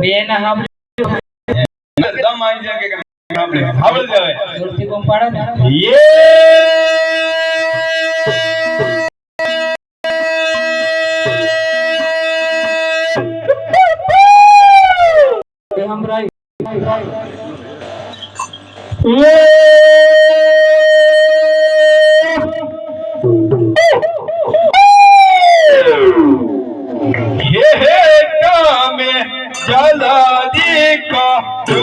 બે ના સાંભળ્યું દમ આવી જાય કે આપણે. આવડી જાય જોરથી બૂમ પાડો ને એ સંભળાય ये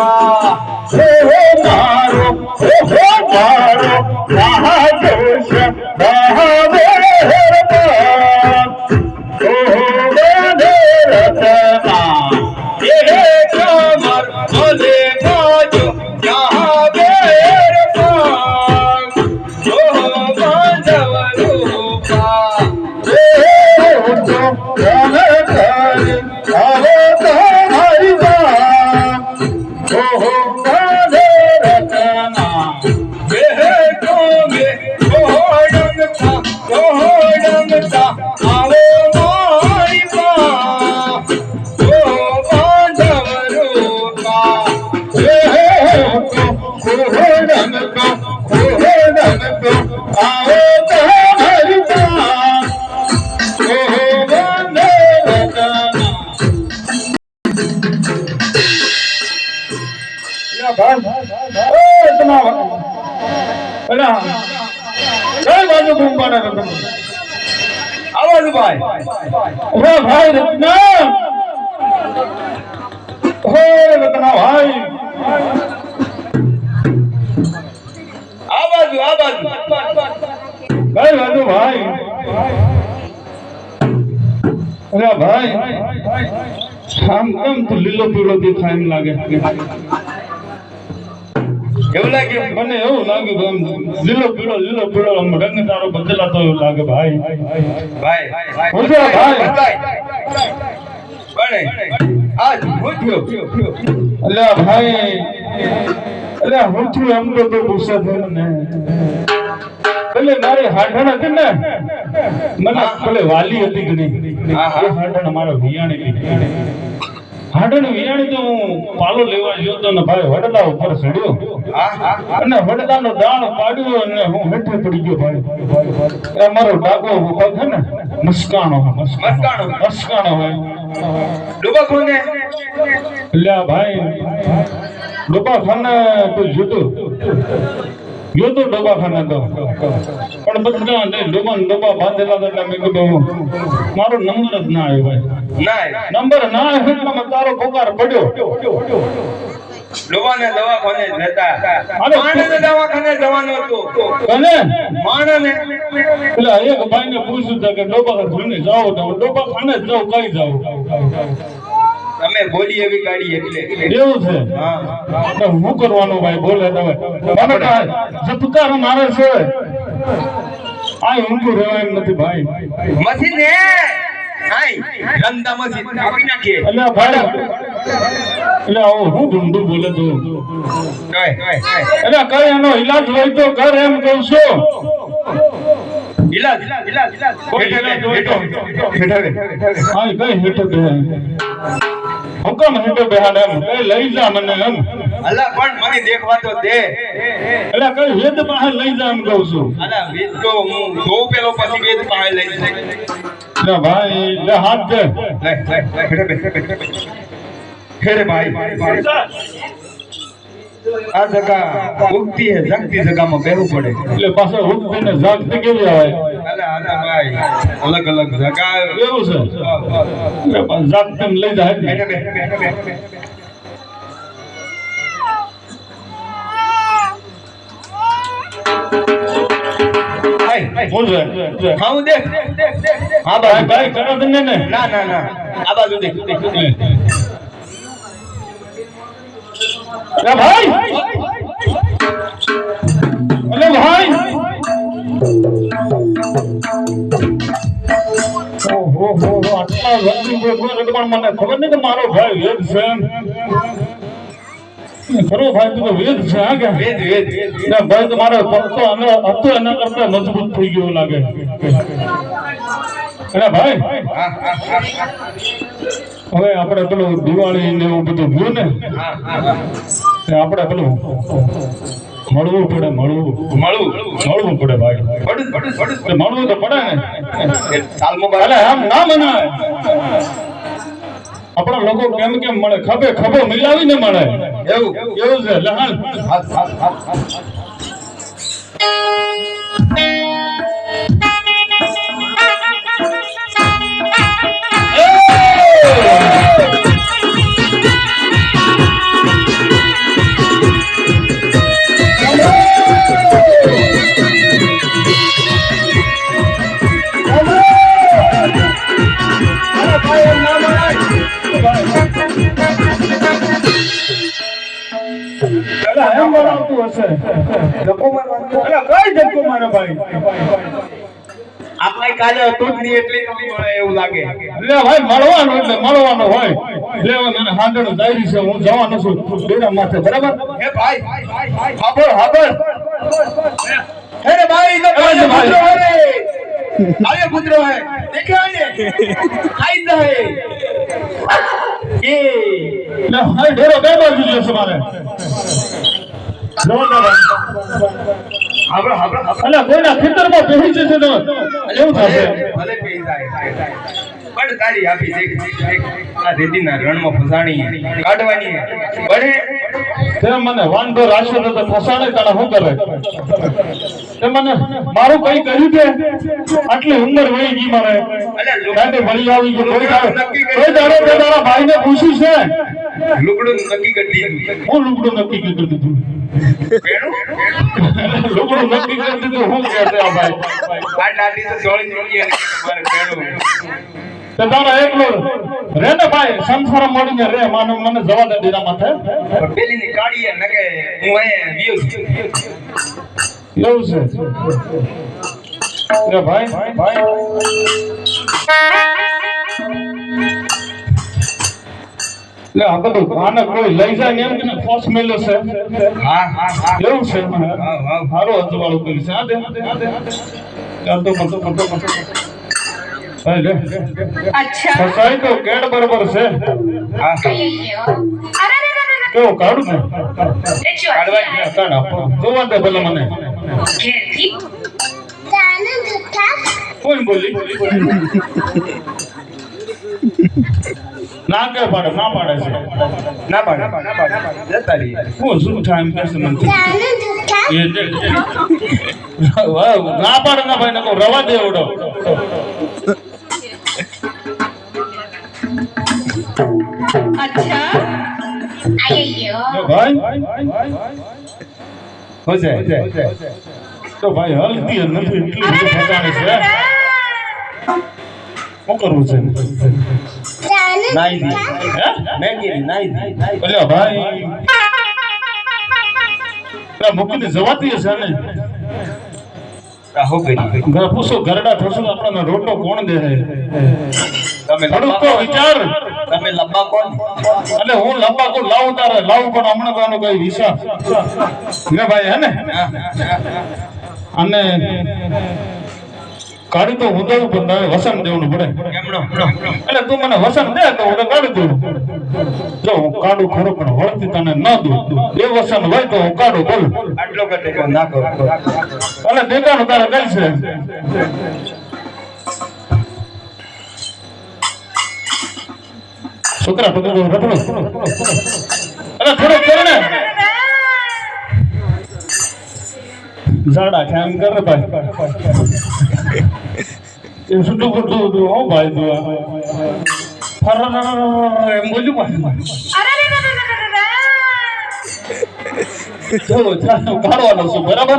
啊红红啊 બાજુ છે તમે આવાજ ભાઈ ઓ ભાઈ રત્ના હો રત્ના ભાઈ આ બાજુ આ બાજુ કઈ બાજુ ભાઈ અરે ભાઈ, આમ કેમ તું લીલો પીળો દેખાય એમ લાગે? એવું લાગે મને એવું લાગે લીલો પીળો લીલો પીળો રંગ તારો બદલાતો એવું લાગે ભાઈ. ભાઈ ભાઈ. આજ અલ્યા ભાઈ. અલ્યા હું એમ તો તું થયો ને એટલે મારે હાડણ હતી ને મને પેલે વાલી હતી કે નહીં હા, હા. હાડણ મારો વિયાણી હાડણ વિયાણી તો હું પાલો લેવા ગયો તો ને ભાઈ વડલા ઉપર ચડ્યો. અને હા અને વડલાનો દાણ પાડ્યો અને હું હેઠે પડી ગયો ભાઈ. એ મારો ડાકો પગ છે ને મસ્કાણો મસ્કાણો. મસ્કાણો હોય. ડૂબા કોને? લ્યા ભાઈ ડૂબા ખાને તો જોતો જોતો ડૂબા ખાને તો. પણ બધા ડોબા ડોબા બાંધેલા હતા મેં કીધું મારો નંબર જ ના આવ્યો ભાઈ. નંબર ના આવ્યો એટલે તારો પોકાર પડ્યો. દવાખાને જતા. દવાખાને જવાનું હતું. એક પૂછ્યું કે ડોબા જાઓ તો ડોબા ખાને જ જાઓ કઈ જાઓ તમે બોલી એવી કાઢી એટલે. એવું છે? હા. હું કરવાનું ભાઈ? બોલે તમે. મને મારે છે? આ ઊંઘું રહેવા એમ નથી ભાઈ. મસ્જિદ હે? આય ગંદા મસ્જિદ કાપી નાખીએ. એટલે ભાઈ એટલે આવો હું ઢૂંઢું બોલે તું. એટલે કઈ એનો ઈલાજ હોય તો કર એમ કહું છું. ઇલાજ ઇલાજ ઇલાજ કોઈ ઈલાજ હોય તો. હા કઈ હેઠો બેહાય હુકમ હેઠો બેહાડ એમ. કઈ લઈ જા મને એમ. અલા પણ મને દેખવા તો દે. એટલે કઈ વેદ પાસે લઈ જા એમ કહું છું. અલા વેદ તો હું જોઉં પેલો પછી વેદ પાસે લઈ જાય. ભાઈ લે હાથ દે. લે લે લે ફેરે બે ફેરે ભાઈ આ જગા ઉગતી હે જગતી જગામાં બેહવું પડે. એટલે પાછો ઉગતી ને જાગતી કેવી આવે? ભાઈ અલગ અલગ જગા. એવું છે? જાગતી લઈ જાય હા ભાઈ ભાઈ કરો તને ને. ના ના ના. આ બાજુ. એ ભાઈ! અલે ભાઈ! ઓહો હો હો આટલા પણ મને ખબર નહીં કે મારો ભાઈ છે. એમ. ખરો ભાઈ તું તો વેદ છે હા કે? વેદ વેદ વેદ ના ભાઈ તો ભક્તો અને હતો એના કરતા મજબૂત થઈ ગયો લાગે. અરે ભાઈ હવે આપણે પેલું દિવાળી ને એવું બધું ગયું ને આપણે પેલું મળવું પડે મળવું. મળું મળવું પડે ભાઈ. મળવું તો પડે ને. આમ ના મનાય. આપણા લોકો કેમ કેમ મળે? ખભે ખભો મિલાવીને મળે. એવું એવું છે? એટલે કઈ ધક્કો મારો ભાઈ? આપણે કાલે હતું જ નહીં એટલે તમને મળે એવું લાગે. લે ભાઈ મળવાનું એટલે મળવાનું હોય. હવે મને હાંડણ છે હું જવાનો છું. ડેરા માથે બરાબર? હે ભાઈ હાબળ હાબળ હે રે ભાઈ તો ભાઈ, ભાઈ. પુત્ર હે દેખ્યો ને ખાઈ જાય એ. એટલે ભાઈ ડેરો બે બાજુ જશે મારે. જવા દે ભાઈ. હાબળ હાબળ હાબળ એટલે કોઈના ખેતરમાં બેસી જશે તો એવું થશે? ભલે પી જાય પણ તારી આપી દેખ દેખ, આ રેતીના રણમાં ફસાણી કાઢવાની બને તે મને વાંધો રાખ્યો તો તો ફસાણે તારા શું કરે? તે મને મારું કઈ કર્યું છે આટલી ઉંમર વહી ગઈ મારે. લુક- વળી આવી ગયો કોઈ દાડો કોઈ દાડો તે તારા ભાઈને પૂછ્યું છે? લુગડું નક્કી કરી દીધું. હું લુગડું નક્કી કરી દીધું. ભાઈ રે સંસાર મળીને રે, માનો મને જવા દે દીરા માથે. પેલીની કાઢીએ ને કે હું એવું છે? એ ભાઈ ભાઈ. લે આ તો કોઈ લઈ જાય ને એમ કે ફોર્સ મેલ્યો છે. હા હા એવું છે? હા મારો અજવાળો કરી છે. આ દે ચાલ તો મતો મતો મતો અચ્છા. સસાઈ તો કેડ બરોબર છે. હા અરે કેવો કાઢું ને? કાઢવા કાઢ આપો. જોવા દે ભલે મને. ઘેરથી. કોણ બોલી? ના કે પાડે ના પાડે છે. ના પાડે. જતા રહી હું શું થાય એમ કહેશે મને? ના પાડે ના ભાઈ નકો રવા દે એવડો ભાઈ? તો ભાઈ હલતી નથી એટલી ફસાણી છે. શું કરવું છે? નાઈ દી. નાઈ દી. ભાઈ. મૂકીને જવાતી હશે ને? કરી પૂછો ઘરડા ઠોસો આપણને રોટો કોણ દે? તમે થોડુંક વિચાર. તમે લંબા કોણ? એટલે હું લંબા કોઈ લાવું તારે લાવું પણ હમણાં તો આનો કઈ વિચાર ભાઈ હે ને. અને કાઢી તો હું પણ વસન દેવું પડે. એટલે તું મને વસન દે તો હું કાઢી દઉં જો હું કાઢું ખરો પણ વળતી તને ન દઉં. એ વસન હોય તો હું કાઢું બોલ. આટલો ટેકો ના કરો એટલે દેખાનું તારે કઈ છે છોકરા પકડો રખડો અરે થોડો કર ને. ઝાડા કેમ કર ભાઈ. રે રે રે. ચલો ચાલો કાઢવાનો છું બરાબર?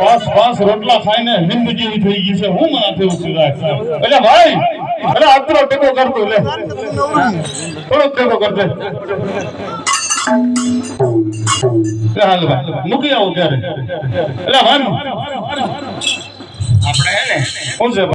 પાંચ પાંચ રોટલા ખાઈને હિન્દ જેવી થઈ ગઈ છે. હું મને થયું છું એટલે ભાઈ અરે આતરો ટેકો કરતો લે. થોડોક ટેકો કરજે. એ હાલ મૂકી આવો ત્યારે એટલે ભાઈ આપણે હે ને શું છે?